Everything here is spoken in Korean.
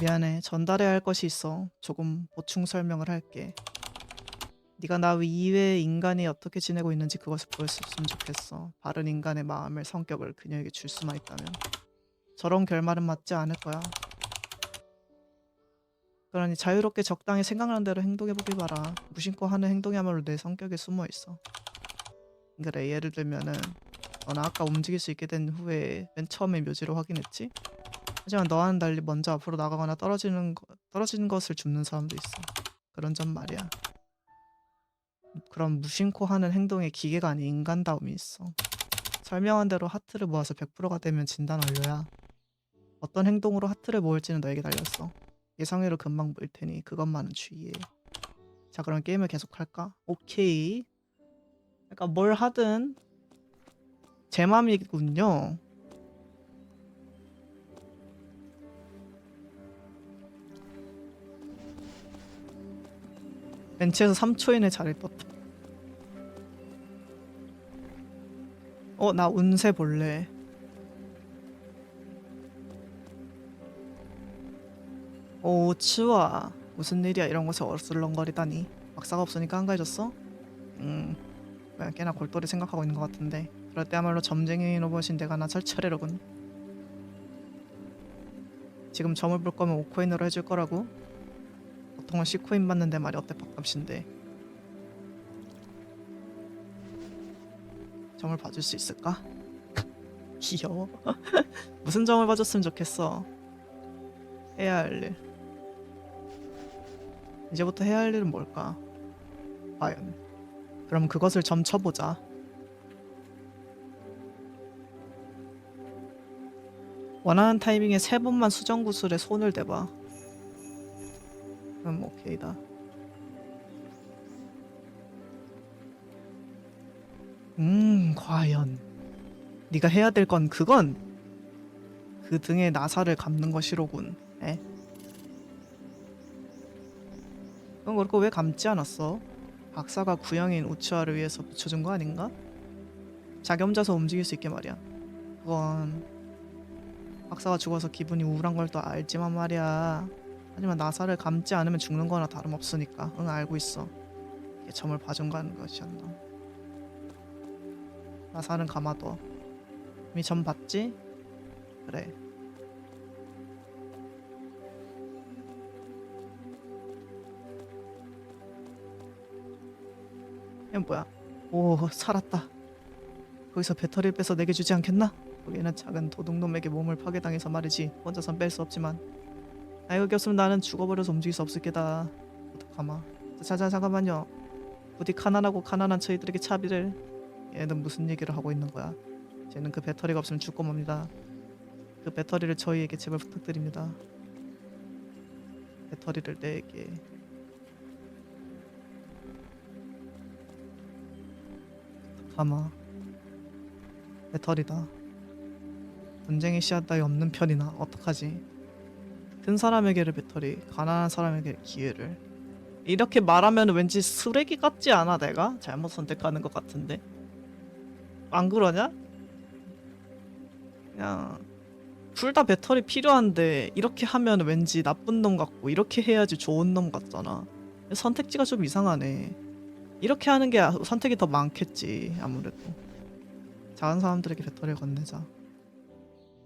미안해. 전달해야 할 것이 있어. 조금 보충 설명을 할게. 네가 나 이외에 인간이 어떻게 지내고 있는지 그것을 보였으면 좋겠어. 바른 인간의 마음을 성격을 그녀에게 줄 수만 있다면. 저런 결말은 맞지 않을 거야. 그러니 자유롭게 적당히 생각나는 대로 행동해보길 바라. 무심코 하는 행동이야말로 내 성격에 숨어 있어. 그래 예를 들면은 너는 아까 움직일 수 있게 된 후에 맨 처음에 묘지를 확인했지? 하지만 너와는 달리 먼저 앞으로 나가거나 떨어지는 거, 떨어지는 것을 줍는 사람도 있어. 그런 점 말이야. 그런 무심코 하는 행동에 기계가 아닌 인간다움이 있어. 설명한 대로 하트를 모아서 100%가 되면 진단 완료야. 어떤 행동으로 하트를 모을지는 너에게 달렸어. 예상외로 금방 모일 테니 그것만은 주의해. 자 그럼 게임을 계속할까? 오케이. 그러니까 뭘 하든 제 맘이군요. 벤치에서 3초 이내 자리를 떴다. 어, 나 운세 볼래. 오, 치와. 무슨 일이야? 이런 곳에 어슬렁거리다니. 박사가 없으니까 한가해졌어? 음, 그냥 꽤나 골똘히 생각하고 있는 것 같은데. 그럴 때야말로 점쟁이 로봇인 내가 나설 차례로군. 지금 점을 볼 거면 5코인으로 해줄 거라고? 보통은 10코인 받는데 말이 어때 밥값인데. 점을 봐줄 수 있을까? 귀여워. 무슨 점을 봐줬으면 좋겠어. 해야 할 일. 이제부터 해야 할 일은 뭘까? 과연. 그럼 그것을 점쳐보자. 원하는 타이밍에 세 번만 수정 구슬에 손을 대봐. 그럼 오케이다. 음, 과연. 네가 해야 될 건 그건 그 등에 나사를 감는 것이로군. 에? 그건 그렇고 왜 감지 않았어? 박사가 구형인 우치와를 위해서 붙여준 거 아닌가? 자기 혼자서 움직일 수 있게 말이야. 그건 박사가 죽어서 기분이 우울한 걸 또 알지만 말이야. 하지만 나사를 감지 않으면 죽는 거나 다름없으니까. 응 알고 있어. 이게 점을 봐준 가는 것이었나. 나사는 감아둬. 이미 점 봤지? 그래. 이건 뭐야? 오 살았다. 거기서 배터리를 빼서 내게 주지 않겠나? 거기는 작은 도둑놈에게 몸을 파괴당해서 말이지 혼자선 뺄 수 없지만 나 여기 없으면 나는 죽어버려서 움직일 수 없을 게다. 어떡하마. 자자 잠깐만요. 부디 가난하고 가난한 저희들에게 차비를. 얘는 무슨 얘기를 하고 있는 거야? 쟤는 그 배터리가 없으면 죽고 맙니다. 그 배터리를 저희에게 제발 부탁드립니다. 배터리를 내게. 가마. 배터리다. 전쟁의 씨앗 따위 없는 편이나 어떡하지 큰 사람에게를 배터리 가난한 사람에게 기회를. 이렇게 말하면 왠지 쓰레기 같지 않아 내가? 잘못 선택하는 것 같은데. 안 그러냐? 그냥 둘 다 배터리 필요한데 이렇게 하면 왠지 나쁜 놈 같고 이렇게 해야지 좋은 놈 같잖아. 선택지가 좀 이상하네. 이렇게 하는 게 선택이 더 많겠지 아무래도. 작은 사람들에게 배터리를 건네자